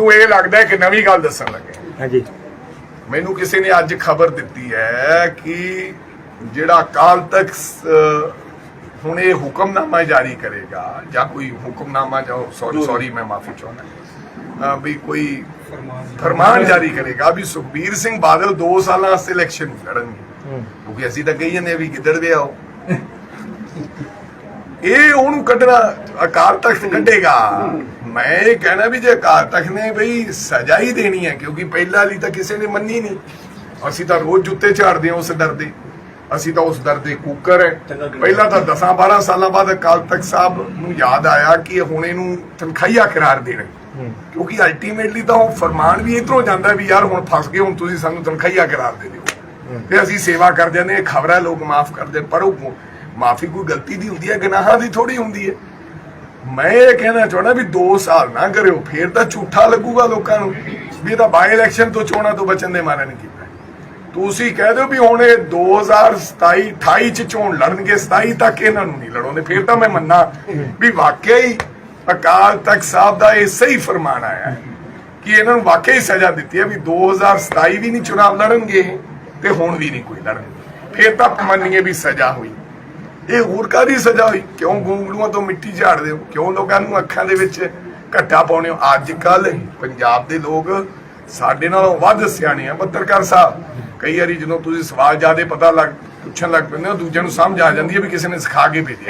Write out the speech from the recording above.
ਮੈਨੂੰ ਇਹ ਲੱਗਦਾ ਕਿ ਨਵੀਂ ਗੱਲ ਦੱਸਣ ਲੱਗੇ। ਹਾਂਜੀ। ਮੈਨੂੰ ਕਿਸੇ ਨੇ ਅੱਜ ਖਬਰ ਦਿੱਤੀ ਹੈ ਕਿ ਜਿਹੜਾ ਕਾਲ ਤੱਕ ਹੁਣ ਇਹ ਹੁਕਮਨਾਮਾ ਜਾਰੀ ਕਰੇਗਾ ਜਾਂ ਕੋਈ ਹੁਕਮਨਾਮਾ ਜਾਂ ਸੌਰੀ ਸੌਰੀ ਮੈਂ ਮਾਫੀ ਚਾਹੁੰਦਾ। ਵੀ ਕੋਈ ਫਰਮਾਨ ਜਾਰੀ ਕਰੇਗਾ ਵੀ ਸੁਖਬੀਰ ਸਿੰਘ ਬਾਦਲ 2 ਸਾਲਾਂ ਵਾਸਤੇ ਇਲੈਕਸ਼ਨ ਲੜਨਗੇ। ਕਿਉਂਕਿ ਅਸੀਂ ਤਾਂ ਕਹੀ ਜਾਂਦੇ ਆ ਵੀ ਗਿੱਦੜ ਦੇ ਆਓ ਇਹ ਉਹਨੂੰ ਕੱਢਣਾ ਅਕਾਲ ਤਖਤ ਕੱਢੇਗਾ। ਮੈਂ ਇਹ ਕਹਿਣਾ ਵੀ ਜੇ ਅਕਾਲ ਤਖਤ ਨੇ ਬਈ ਸਜ਼ਾ ਹੀ ਦੇਣੀ ਹੈ ਕਿਉਂਕਿ ਪਹਿਲਾਂ ਲਈ ਤਾਂ ਕਿਸੇ ਨੇ ਮੰਨੀ ਨਹੀਂ। ਅਸੀਂ ਤਾਂ ਰੋਜ਼ ਜੁੱਤੇ ਝਾੜਦੇ ਹਾਂ ਉਸ ਦਰ ਦੇ। ਅਸੀਂ ਤਾਂ ਉਸ ਦਰ ਦੇ ਕੂਕਰ ਹੈ। ਪਹਿਲਾਂ ਤਾਂ 10 12 ਸਾਲਾਂ ਬਾਅਦ ਅਕਾਲ ਤਖਤ ਸਾਹਿਬ ਨੂੰ ਯਾਦ ਆਇਆ ਕਿ ਹੁਣ ਇਹਨੂੰ ਤਨਖਾਹੀਆ ਕਰਾਰ ਦੇਣਾ। ਕਿਉਂਕਿ ਅਲਟੀਮੇਟਲੀ ਤਾਂ ਉਹ ਫਰਮਾਨ ਵੀ ਇਧਰੋਂ ਜਾਂਦਾ ਵੀ ਯਾਰ ਹੁਣ ਫਸ ਗਏ ਹੁਣ ਤੁਸੀਂ ਸਾਨੂੰ ਤਨਖਾਹੀਆ ਕਰਾਰ ਦੇ ਦਿਓ। ਤੇ ਅਸੀਂ ਸੇਵਾ ਕਰ ਜਾਂਦੇ ਖਬਰਾਂ ਲੋਕ ਮਾਫ ਕਰਦੇ ਪਰ ਉਹ ਮਾਫੀ ਕੋਈ ਗਲਤੀ ਦੀ ਹੁੰਦੀ ਹੈ, ਗੁਨਾਹਾਂ ਦੀ ਥੋੜੀ ਹੁੰਦੀ ਹੈ। ਮੈਂ ਇਹ ਕਹਿਣਾ ਚਾਹੁੰਦਾ ਵੀ 2 ਸਾਲ ਨਾ ਕਰਿਓ, ਫੇਰ ਤਾਂ ਝੂਠਾ ਲੱਗੂਗਾ ਲੋਕਾਂ ਨੂੰ ਵੀ ਇਹ ਬਾਈ ਇਲੈਕਸ਼ਨ ਤੋਂ ਚੋਣਾਂ ਤੋਂ ਬਚਣ ਦੇ ਮਾਰੇ ਨਹੀਂ ਕੀਤਾ। ਤੁਸੀਂ ਕਹਿ ਦਿਓ ਵੀ ਹੁਣ ਇਹ 2027 28 ਚ ਚੋਣ ਲੜਨਗੇ 27 ਤੱਕ ਇਹਨਾਂ ਨੂੰ ਨਹੀਂ ਲੜਾਉਂਦੇ, ਫਿਰ ਤਾਂ ਮੈਂ ਮੰਨਾਂ ਵੀ ਵਾਕਿਆ ਹੀ ਅਕਾਲ ਤਖਤ ਸਾਹਿਬ ਦਾ ਇਹ ਸਹੀ ਫਰਮਾਨ ਆਇਆ ਹੈ ਕਿ ਇਹਨਾਂ ਨੂੰ ਵਾਕਿਆ ਹੀ ਸਜ਼ਾ ਦਿੱਤੀ ਹੈ ਵੀ 2027 ਵੀ ਨਹੀਂ ਚੁਣਾਵ ਲੜਨਗੇ ਤੇ ਹੁਣ ਵੀ ਨਹੀਂ ਕੋਈ ਲੜਨਗੇ। ਫੇਰ ਤਾਂ ਮੰਨੀਏ ਵੀ ਸਜ਼ਾ ਹੋਈ। ਇਹ ਹੋਰ ਕਾਦੀ ਸਜ਼ਾ ਹੋਈ? ਕਿਉਂ ਗੂੰਗਲੂਆਂ ਤੋਂ ਮਿੱਟੀ ਝਾੜਦੇ ਹੋ? ਕਿਉਂ ਲੋਕਾਂ ਨੂੰ ਅੱਖਾਂ ਦੇ ਵਿੱਚ ਘੱਟਾ ਪਾਉਣੇ ਹੋ? ਅੱਜ ਕੱਲ ਪੰਜਾਬ ਦੇ ਲੋਕ ਸਾਡੇ ਨਾਲੋਂ ਵੱਧ ਸਿਆਣੇ ਆ, ਪੱਤਰਕਾਰ ਸਾਹਿਬ। ਕਈ ਵਾਰੀ ਜਦੋਂ ਤੁਸੀਂ ਸਵਾਲ ਜਿਆਦੇ ਪਤਾ ਲੱਗ ਪੁੱਛਣ ਲੱਗ ਪੈਂਦੇ ਹੋ, ਦੂਜਿਆਂ ਨੂੰ ਸਮਝ ਆ ਜਾਂਦੀ ਹੈ ਵੀ ਕਿਸੇ ਨੇ ਸਿਖਾ ਕੇ ਭੇਜਿਆ।